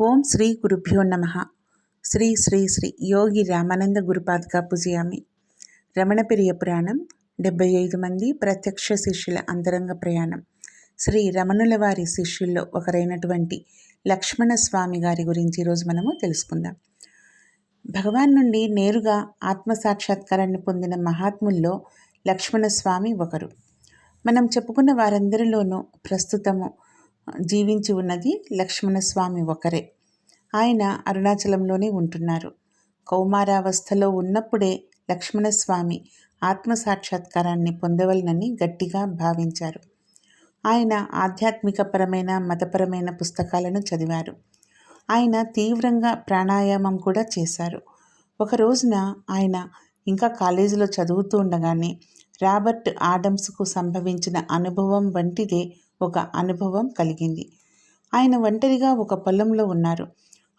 ఓం శ్రీ గురుభ్యో నమ. శ్రీ శ్రీ శ్రీ యోగి రామానంద గురుపాదుగా పూజయామి. రమణప్రియ పురాణం డెబ్బై ఐదు మంది ప్రత్యక్ష శిష్యుల అంతరంగ ప్రయాణం. శ్రీ రమణుల వారి శిష్యుల్లో ఒకరైనటువంటి లక్ష్మణ స్వామి గారి గురించి ఈరోజు మనము తెలుసుకుందాం. భగవాన్ నుండి నేరుగా ఆత్మసాక్షాత్కారాన్ని పొందిన మహాత్ముల్లో లక్ష్మణస్వామి ఒకరు. మనం చెప్పుకున్న వారందరిలోనూ ప్రస్తుతము జీవించి ఉన్నది లక్ష్మణస్వామి ఒకరే. ఆయన అరుణాచలంలోనే ఉంటున్నారు. కౌమారావస్థలో ఉన్నప్పుడే లక్ష్మణస్వామి ఆత్మసాక్షాత్కారాన్ని పొందవలనని గట్టిగా భావించారు. ఆయన ఆధ్యాత్మికపరమైన మతపరమైన పుస్తకాలను చదివారు. ఆయన తీవ్రంగా ప్రాణాయామం కూడా చేశారు. ఒక రోజున ఆయన ఇంకా కాలేజీలో చదువుతూ ఉండగానే రాబర్ట్ ఆడమ్స్కు సంభవించిన అనుభవం వంటిదే ఒక అనుభవం కలిగింది. ఆయన ఒంటరిగా ఒక పొలంలో ఉన్నారు.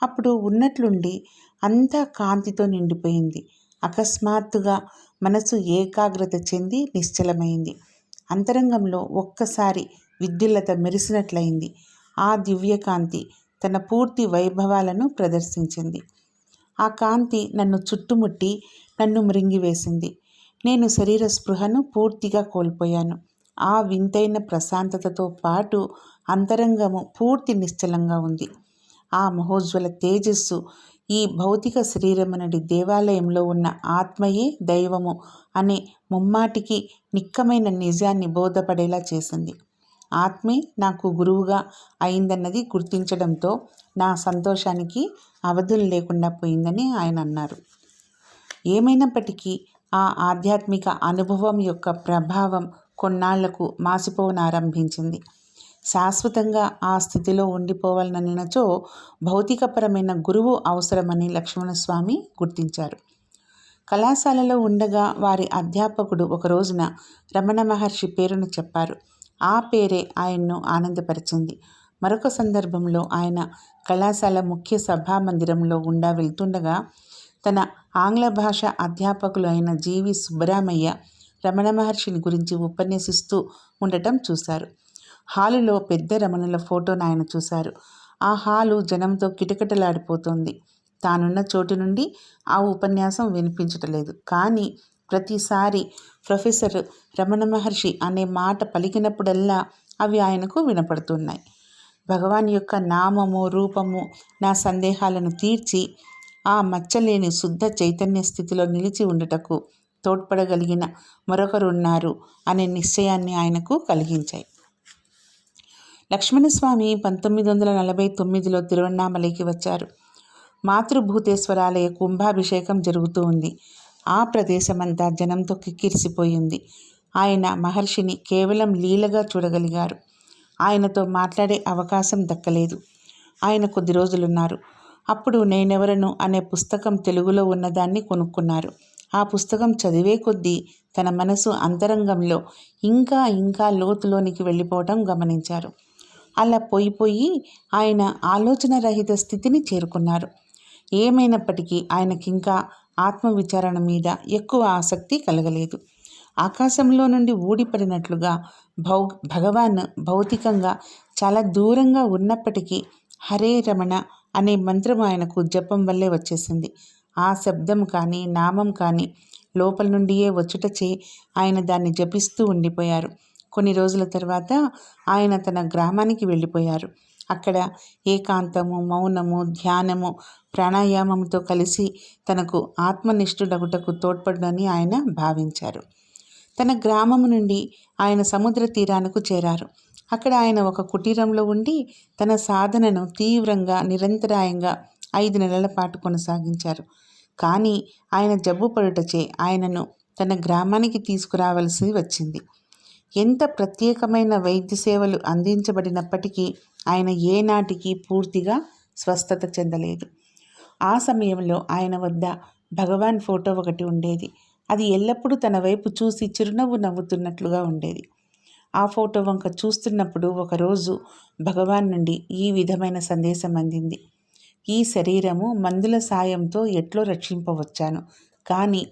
అప్పుడు ఉన్నట్లుండి అంతా కాంతితో నిండిపోయింది. అకస్మాత్తుగా మనసు ఏకాగ్రత చెంది నిశ్చలమైంది. అంతరంగంలో ఒక్కసారి విద్యుల్లత మెరిసినట్లయింది. ఆ దివ్యకాంతి తన పూర్తి వైభవాలను ప్రదర్శించింది. ఆ కాంతి నన్ను చుట్టుముట్టి నన్ను మృంగివేసింది. నేను శరీర స్పృహను పూర్తిగా కోల్పోయాను. ఆ వింతైన ప్రశాంతతతో పాటు అంతరంగము పూర్తి నిశ్చలంగా ఉంది. ఆ మహోజ్వల తేజస్సు ఈ భౌతిక శరీరమునడి దేవాలయంలో ఉన్న ఆత్మయే దైవము అనే ముమ్మాటికి నిక్కమైన నిజాన్ని బోధపడేలా చేసింది. ఆత్మే నాకు గురువుగా అయిందన్నది గుర్తించడంతో నా సంతోషానికి అవధులు లేకుండా పోయిందని ఆయన అన్నారు. ఏమైనప్పటికీ ఆ ఆధ్యాత్మిక అనుభవం యొక్క ప్రభావం కొన్నాళ్ళకు మాసిపోనారంభించింది. శాశ్వతంగా ఆ స్థితిలో ఉండిపోవాలననినచో భౌతికపరమైన గురువు అవసరమని లక్ష్మణస్వామి గుర్తించారు. కళాశాలలో ఉండగా వారి అధ్యాపకుడు ఒక రోజున రమణ మహర్షి పేరును చెప్పారు. ఆ పేరే ఆయన్ను ఆనందపరిచింది. మరొక సందర్భంలో ఆయన కళాశాల ముఖ్య సభా మందిరంలో గుండా వెళ్తుండగా తన ఆంగ్ల భాష అధ్యాపకులు అయిన జీవి సుబ్బరామయ్య రమణ మహర్షిని గురించి ఉపన్యసిస్తూ ఉండటం చూశారు. హాలులో పెద్ద రమణుల ఫోటోను ఆయన చూశారు. ఆ హాలు జనంతో కిటకిటలాడిపోతోంది. తానున్న చోటు నుండి ఆ ఉపన్యాసం వినిపించటలేదు. కానీ ప్రతిసారి ప్రొఫెసర్ రమణ మహర్షి అనే మాట పలికినప్పుడల్లా అవి ఆయనకు వినపడుతున్నాయి. భగవాన్ యొక్క నామము రూపము నా సందేహాలను తీర్చి ఆ మచ్చలేని శుద్ధ చైతన్య స్థితిలో నిలిచి ఉండటకు తోడ్పడగలిగిన మరొకరున్నారు అనే నిశ్చయాన్ని ఆయనకు కలిగించాయి. లక్ష్మణస్వామి పంతొమ్మిది వందల నలభై తొమ్మిదిలో తిరువన్నామలైకి వచ్చారు. మాతృభూతేశ్వరాలయ కుంభాభిషేకం జరుగుతూ ఉంది. ఆ ప్రదేశమంతా జనంతో కిక్కిరిసిపోయింది. ఆయన మహర్షిని కేవలం లీలగా చూడగలిగారు. ఆయనతో మాట్లాడే అవకాశం దక్కలేదు. ఆయన కొద్ది రోజులున్నారు. అప్పుడు నేనెవరను అనే పుస్తకం తెలుగులో ఉన్నదాన్ని కొనుక్కున్నారు. ఆ పుస్తకం చదివే కొద్దీ తన మనసు అంతరంగంలో ఇంకా ఇంకా లోతులోనికి వెళ్ళిపోవటం గమనించారు. అలా పోయిపోయి ఆయన ఆలోచన రహిత స్థితిని చేరుకున్నారు. ఏమైనప్పటికీ ఆయనకింకా ఆత్మవిచారణ మీద ఎక్కువ ఆసక్తి కలగలేదు. ఆకాశంలో నుండి ఊడిపడినట్లుగా భౌ భగవాన్ భౌతికంగా చాలా దూరంగా ఉన్నప్పటికీ హరే రమణ అనే మంత్రం ఆయనకు జపం వల్లే వచ్చేసింది. ఆ శబ్దం కానీ నామం కానీ లోపల నుండియే వచ్చుటచే ఆయన దాన్ని జపిస్తూ ఉండిపోయారు. కొన్ని రోజుల తర్వాత ఆయన తన గ్రామానికి వెళ్ళిపోయారు. అక్కడ ఏకాంతము మౌనము ధ్యానము ప్రాణాయామంతో కలిసి తనకు ఆత్మనిష్ఠుడగుటకు తోడ్పడని ఆయన భావించారు. తన గ్రామము నుండి ఆయన సముద్ర తీరానికి చేరారు. అక్కడ ఆయన ఒక కుటీరంలో ఉండి తన సాధనను తీవ్రంగా నిరంతరాయంగా ఐదు నెలల పాటు కొనసాగించారు. కానీ ఆయన జబ్బు పడుటచే ఆయనను తన గ్రామానికి తీసుకురావలసి వచ్చింది. ఎంత ప్రత్యేకమైన వైద్య సేవలు అందించబడినప్పటికీ ఆయన ఏనాటికి పూర్తిగా స్వస్థత చెందలేదు. ఆ సమయంలో ఆయన వద్ద భగవాన్ ఫోటో ఒకటి ఉండేది. అది ఎల్లప్పుడూ తన వైపు చూసి చిరునవ్వు నవ్వుతున్నట్లుగా ఉండేది. ఆ ఫోటో వంక చూస్తున్నప్పుడు ఒకరోజు భగవాన్ నుండి ఈ విధమైన సందేశం అందింది. ఈ శరీరము మందుల సాయంతో ఎట్లో రక్షింపవచ్చాను. కానీ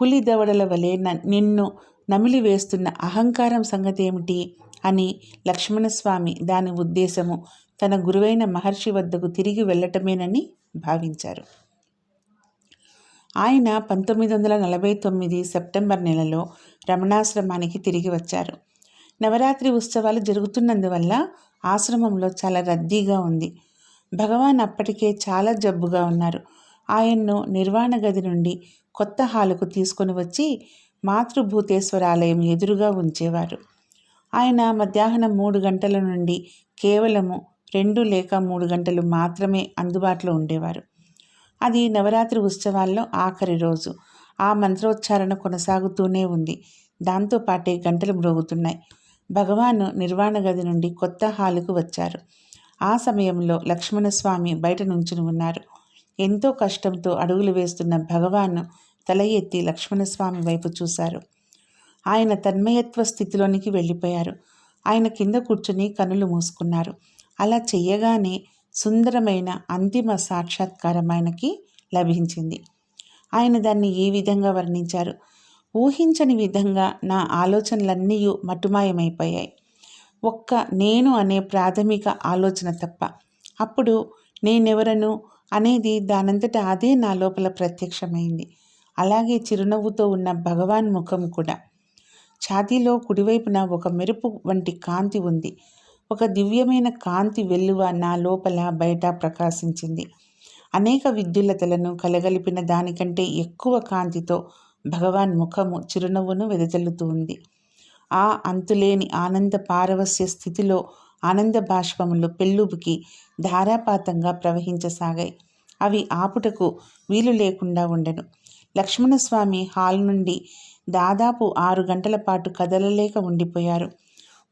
పులి దవడల వలె నిన్ను నమిలి వేస్తున్న అహంకారం సంగతి ఏమిటి అని లక్ష్మణస్వామి దాని ఉద్దేశము తన గురువైన మహర్షి వద్దకు తిరిగి వెళ్ళటమేనని భావించారు. ఆయన పంతొమ్మిది వందల నలభై తొమ్మిది సెప్టెంబర్ నెలలో రమణాశ్రమానికి తిరిగి వచ్చారు. నవరాత్రి ఉత్సవాలు జరుగుతున్నందువల్ల ఆశ్రమంలో చాలా రద్దీగా ఉంది. భగవాన్ అప్పటికే చాలా జబ్బుగా ఉన్నారు. ఆయన్ను నిర్వాణ గది నుండి కొత్త హాలుకు తీసుకొని వచ్చి మాతృభూతేశ్వర ఆలయం ఎదురుగా ఉంచేవారు. ఆయన మధ్యాహ్నం మూడు గంటల నుండి కేవలము రెండు లేక మూడు గంటలు మాత్రమే అందుబాటులో ఉండేవారు. అది నవరాత్రి ఉత్సవాల్లో ఆఖరి రోజు. ఆ మంత్రోచ్చారణ కొనసాగుతూనే ఉంది. దాంతోపాటే గంటలు మ్రోగుతున్నాయి. భగవాను నిర్వాణ గది నుండి కొత్త హాలుకు వచ్చారు. ఆ సమయంలో లక్ష్మణస్వామి బయట నుంచుని ఉన్నారు. ఎంతో కష్టంతో అడుగులు వేస్తున్న భగవాన్ తల ఎత్తి లక్ష్మణస్వామి వైపు చూశారు. ఆయన తన్మయత్వ స్థితిలోనికి వెళ్ళిపోయారు. ఆయన కింద కూర్చుని కనులు మూసుకున్నారు. అలా చెయ్యగానే సుందరమైన అంతిమ సాక్షాత్కారం ఆయనకి లభించింది. ఆయన దాన్ని ఈ విధంగా వర్ణించారు? ఊహించని విధంగా నా ఆలోచనలన్నీ మటుమాయమైపోయాయి. ఒక్క నేను అనే ప్రాథమిక ఆలోచన తప్ప. అప్పుడు నేనెవరను అనేది దానంతట అదే నా లోపల ప్రత్యక్షమైంది. అలాగే చిరునవ్వుతో ఉన్న భగవాన్ ముఖం కూడా. ఛాతీలో కుడివైపున ఒక మెరుపు వంటి కాంతి ఉంది. ఒక దివ్యమైన కాంతి వెల్లువ నా లోపల బయట ప్రకాశించింది. అనేక విద్యుల్లతలను కలగలిపిన దానికంటే ఎక్కువ కాంతితో భగవాన్ ముఖము చిరునవ్వును వెదజల్లుతూ ఉంది. ఆ అంతులేని ఆనంద పారవస్య స్థితిలో ఆనంద బాష్పములు పెళ్ళుబుకి ధారాపాతంగా ప్రవహించసాగాయి. అవి ఆపుటకు వీలు లేకుండా ఉండను. లక్ష్మణస్వామి హాల్ నుండి దాదాపు ఆరు గంటల పాటు కదలలేక ఉండిపోయారు.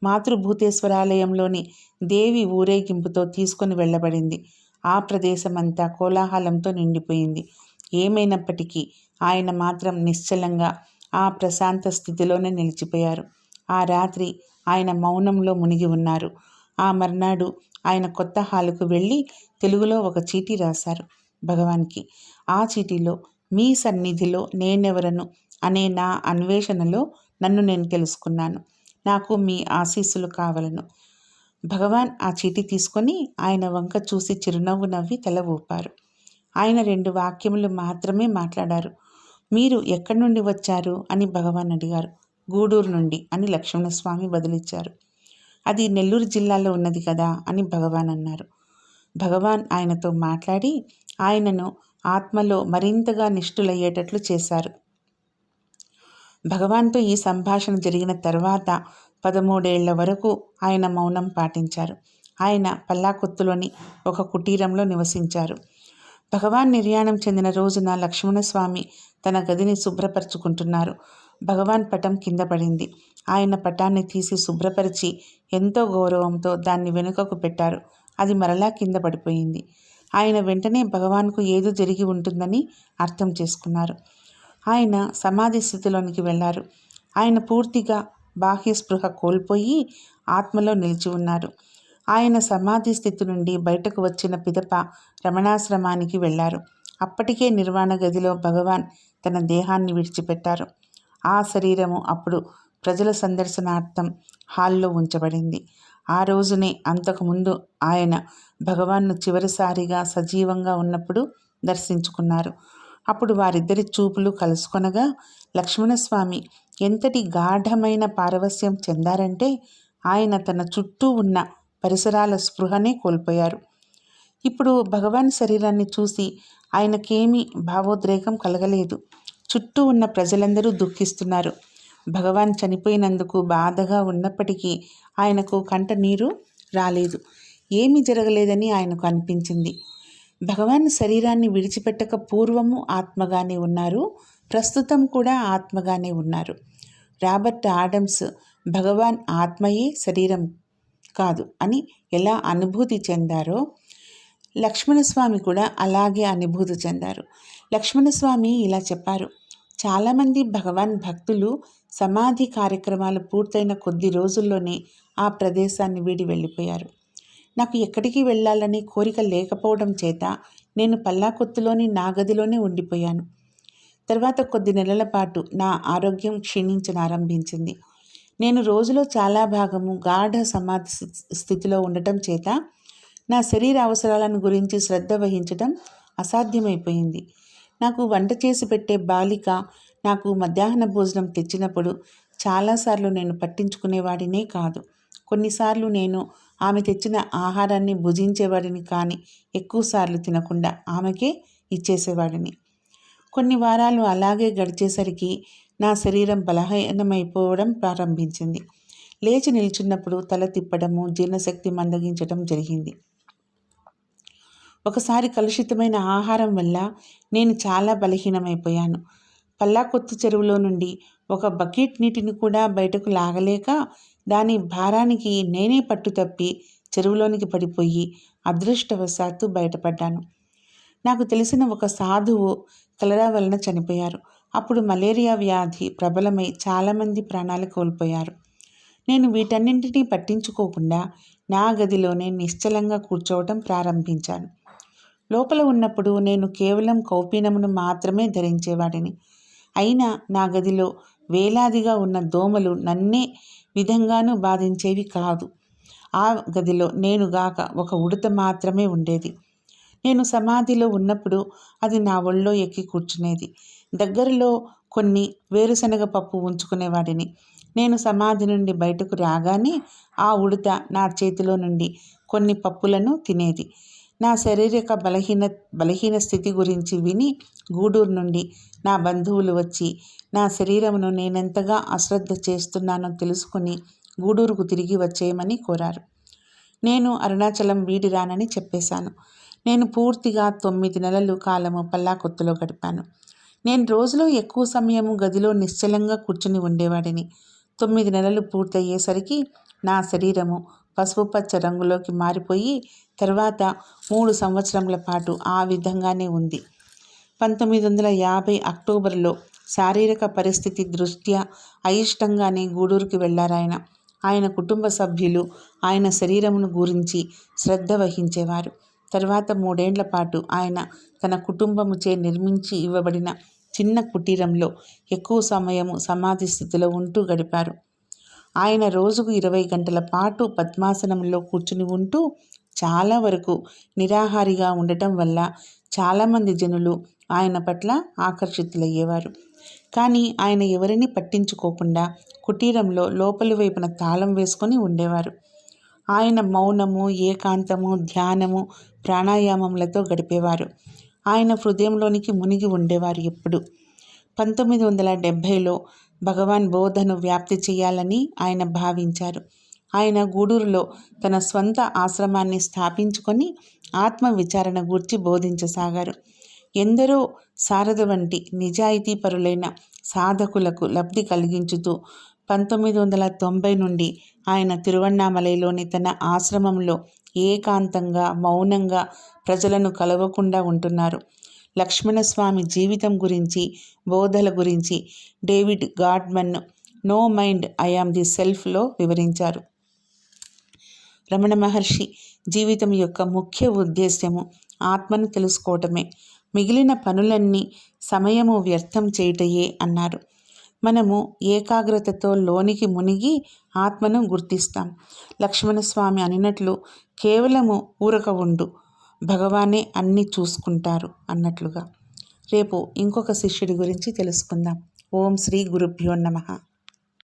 మాతృభూతేశ్వరాలయంలోని దేవి ఊరేగింపుతో తీసుకొని వెళ్ళబడింది. ఆ ప్రదేశమంతా కోలాహలంతో నిండిపోయింది. ఏమైనప్పటికీ ఆయన మాత్రం నిశ్చలంగా ఆ ప్రశాంత స్థితిలోనే నిలిచిపోయారు. ఆ రాత్రి ఆయన మౌనంలో మునిగి ఉన్నారు. ఆ మర్నాడు ఆయన కొత్త హాలుకు వెళ్ళి తెలుగులో ఒక చీటీ రాశారు. భగవాన్కి ఆ చీటీలో మీ సన్నిధిలో నేనెవరను అనే నా అన్వేషణలో నన్ను నేను తెలుసుకున్నాను. నాకు మీ ఆశీస్సులు కావలను. భగవాన్ ఆ చీటీ తీసుకొని ఆయన వంక చూసి చిరునవ్వు నవ్వి తల ఊపారు. ఆయన రెండు వాక్యములు మాత్రమే మాట్లాడారు. మీరు ఎక్కడి నుండి వచ్చారు అని భగవాన్ అడిగారు. గూడూరు నుండి అని లక్ష్మణస్వామి బదులిచ్చారు. అది నెల్లూరు జిల్లాలో ఉన్నది కదా అని భగవాన్ అన్నారు. భగవాన్ ఆయనతో మాట్లాడి ఆయనను ఆత్మలో మరింతగా నిష్ఠులయ్యేటట్లు చేశారు. భగవాన్తో ఈ సంభాషణ జరిగిన తర్వాత పదమూడేళ్ళ వరకు ఆయన మౌనం పాటించారు. ఆయన పల్లాకొత్తులోని ఒక కుటీరంలో నివసించారు. భగవాన్ నిర్యాణం చెందిన రోజున లక్ష్మణస్వామి తన గదిని శుభ్రపరుచుకుంటున్నారు. భగవాన్ పటం కింద పడింది. ఆయన పటాన్ని తీసి శుభ్రపరిచి ఎంతో గౌరవంతో దాన్ని వెనుకకు పెట్టారు. అది మరలా కింద పడిపోయింది. ఆయన వెంటనే భగవాన్కు ఏదో జరిగి ఉంటుందని అర్థం చేసుకున్నారు. ఆయన సమాధి స్థితిలోనికి వెళ్ళారు ఆయన పూర్తిగా బాహ్య స్పృహ కోల్పోయి ఆత్మలో నిలిచి ఉన్నారు. ఆయన సమాధి స్థితి నుండి బయటకు వచ్చిన పిదప రమణాశ్రమానికి వెళ్ళారు అప్పటికే నిర్వాణ గదిలో భగవాన్ తన దేహాన్ని విడిచిపెట్టారు. ఆ శరీరము అప్పుడు ప్రజల సందర్శనార్థం హాల్లో ఉంచబడింది. ఆ రోజునే అంతకుముందు ఆయన భగవాన్ను చివరిసారిగా సజీవంగా ఉన్నప్పుడు దర్శించుకున్నారు. అప్పుడు వారిద్దరి చూపులు కలుసుకొనగా లక్ష్మణస్వామి ఎంతటి గాఢమైన పారవస్యం చెందారంటే ఆయన తన చుట్టూ ఉన్న పరిసరాల స్పృహనే కోల్పోయారు. ఇప్పుడు భగవాన్ శరీరాన్ని చూసి ఆయనకేమీ భావోద్రేకం కలగలేదు. చుట్టూ ఉన్న ప్రజలందరూ దుఃఖిస్తున్నారు. భగవాన్ చనిపోయినందుకు బాధగా ఉన్నప్పటికీ ఆయనకు కంట నీరు రాలేదు. ఏమి జరగలేదని ఆయనకు అనిపించింది. భగవాన్ శరీరాన్ని విడిచిపెట్టక పూర్వము ఆత్మగానే ఉన్నారు. ప్రస్తుతం కూడా ఆత్మగానే ఉన్నారు. రాబర్ట్ ఆడమ్స్ భగవాన్ ఆత్మయే శరీరం కాదు అని ఎలా అనుభూతి చెందారో లక్ష్మణస్వామి కూడా అలాగే అనుభూతి చెందారు. లక్ష్మణస్వామి ఇలా చెప్పారు చాలామంది భగవాన్ భక్తులు సమాధి కార్యక్రమాలు పూర్తయిన కొద్ది రోజుల్లోనే ఆ ప్రదేశాన్ని వీడి వెళ్ళిపోయారు. నాకు ఎక్కడికి వెళ్ళాలని కోరిక లేకపోవడం చేత నేను పల్లాకొత్తులోని నా గదిలోనే ఉండిపోయాను. తర్వాత కొద్ది నెలల పాటు నా ఆరోగ్యం క్షీణించనారంభించింది నేను రోజులో చాలా భాగము గాఢ సమాధి స్థితిలో ఉండటం చేత నా శరీర అవసరాలను గురించి శ్రద్ధ వహించడం అసాధ్యమైపోయింది. నాకు వంట చేసి పెట్టే బాలిక నాకు మధ్యాహ్న భోజనం తెచ్చినప్పుడు చాలాసార్లు నేను పట్టించుకునేవాడినే కాదు. కొన్నిసార్లు నేను ఆమె తెచ్చిన ఆహారాన్ని భుజించేవాడిని కానీ ఎక్కువసార్లు తినకుండా ఆమెకే ఇచ్చేసేవాడిని. కొన్ని వారాలు అలాగే గడిచేసరికి నా శరీరం బలహీనమైపోవడం ప్రారంభించింది. లేచి నిల్చున్నప్పుడు తల తిప్పడము జీర్ణశక్తి మందగించడం జరిగింది. ఒకసారి కలుషితమైన ఆహారం వల్ల నేను చాలా బలహీనమైపోయాను. పల్లాకొత్తు చెరువులో నుండి ఒక బకెట్ నీటిని కూడా బయటకు లాగలేక దాని భారానికి నేనే పట్టు తప్పి చెరువులోనికి పడిపోయి అదృష్టవశాత్తు బయటపడ్డాను. నాకు తెలిసిన ఒక సాధువు కలరా వలన చనిపోయారు. అప్పుడు మలేరియా వ్యాధి ప్రబలమై చాలామంది ప్రాణాలు కోల్పోయారు. నేను వీటన్నింటినీ పట్టించుకోకుండా నా గదిలోనే నిశ్చలంగా కూర్చోవటం ప్రారంభించాను. లోపల ఉన్నప్పుడు నేను కేవలం కౌపీనమును మాత్రమే ధరించేవాడిని అయినా నా గదిలో వేలాదిగా ఉన్న దోమలు నన్నే విధంగానూ బాధించేవి కాదు. ఆ గదిలో నేనుగాక ఒక ఉడత మాత్రమే ఉండేది. నేను సమాధిలో ఉన్నప్పుడు అది నా ఒళ్ళో ఎక్కి కూర్చునేది. దగ్గరలో కొన్ని వేరుశనగ పప్పు ఉంచుకునేవాడిని నేను సమాధి నుండి బయటకు రాగానే ఆ ఉడత నా చేతిలో నుండి కొన్ని పప్పులను తినేది. నా శారీరక బలహీన బలహీన స్థితి గురించి విని గూడూరు నుండి నా బంధువులు వచ్చి నా శరీరమును నేనెంతగా అశ్రద్ధ చేస్తున్నానో తెలుసుకుని గూడూరుకు తిరిగి వచ్చేయమని కోరారు. నేను అరుణాచలం వీడి రానని చెప్పేశాను. నేను పూర్తిగా తొమ్మిది నెలలు కాలము పల్లాకొత్తులో గడిపాను. నేను రోజులో ఎక్కువ సమయము గదిలో నిశ్చలంగా కూర్చుని ఉండేవాడిని. తొమ్మిది నెలలు పూర్తయ్యేసరికి నా శరీరము పసుపు పచ్చ రంగులోకి మారిపోయి తర్వాత మూడు సంవత్సరముల పాటు ఆ విధంగానే ఉంది. పంతొమ్మిది వందల యాభై అక్టోబర్లో శారీరక పరిస్థితి దృష్ట్యా అయిష్టంగానే గూడూరుకి వెళ్ళారాయన ఆయన కుటుంబ సభ్యులు ఆయన శరీరమును గురించి శ్రద్ధ వహించేవారు. తర్వాత మూడేండ్ల పాటు ఆయన తన కుటుంబముచే నిర్మించి ఇవ్వబడిన చిన్న కుటీరంలో ఎక్కువ సమయము సమాధి స్థితిలో ఉంటూ గడిపారు. ఆయన రోజుకు ఇరవై గంటల పాటు పద్మాసనంలో కూర్చుని ఉంటూ చాలా వరకు నిరాహారిగా ఉండటం వల్ల చాలామంది జనులు ఆయన పట్ల ఆకర్షితులయ్యేవారు. కానీ ఆయన ఎవరిని పట్టించుకోకుండా కుటీరంలో లోపలి వైపున తాళం వేసుకొని ఉండేవారు. ఆయన మౌనము ఏకాంతము ధ్యానము ప్రాణాయామములతో గడిపేవారు. ఆయన హృదయంలోనికి మునిగి ఉండేవారు ఎప్పుడు? పంతొమ్మిది వందల డెబ్భైలో భగవాన్ బోధను వ్యాప్తి చేయాలని ఆయన భావించారు. ఆయన గూడూరులో తన స్వంత ఆశ్రమాన్ని స్థాపించుకొని ఆత్మ విచారణ గూర్చి బోధించసాగారు. ఎందరో శారద వంటి నిజాయితీపరులైన సాధకులకు లబ్ధి కలిగించుతూ పంతొమ్మిది వందల తొంభై నుండి ఆయన తిరువన్నామలైలోని తన ఆశ్రమంలో ఏకాంతంగా మౌనంగా ప్రజలను కలవకుండా ఉంటున్నారు. లక్ష్మణస్వామి జీవితం గురించి బోధల గురించి David Godman no mind I am the సెల్ఫ్లో వివరించారు. రమణ మహర్షి జీవితం యొక్క ముఖ్య ఉద్దేశ్యము ఆత్మను తెలుసుకోవటమే. మిగిలిన పనులన్నీ సమయము వ్యర్థం చేయుటయే అన్నారు. మనము ఏకాగ్రతతో లోనికి మునిగి ఆత్మను గుర్తిస్తాం. లక్ష్మణస్వామి అనినట్లు కేవలము ఊరక ఉండు. భగవానే అన్నీ చూసుకుంటారు అన్నట్లుగా. రేపు ఇంకొక శిష్యుడి గురించి తెలుసుకుందాం. ఓం శ్రీ గురుభ్యో నమ.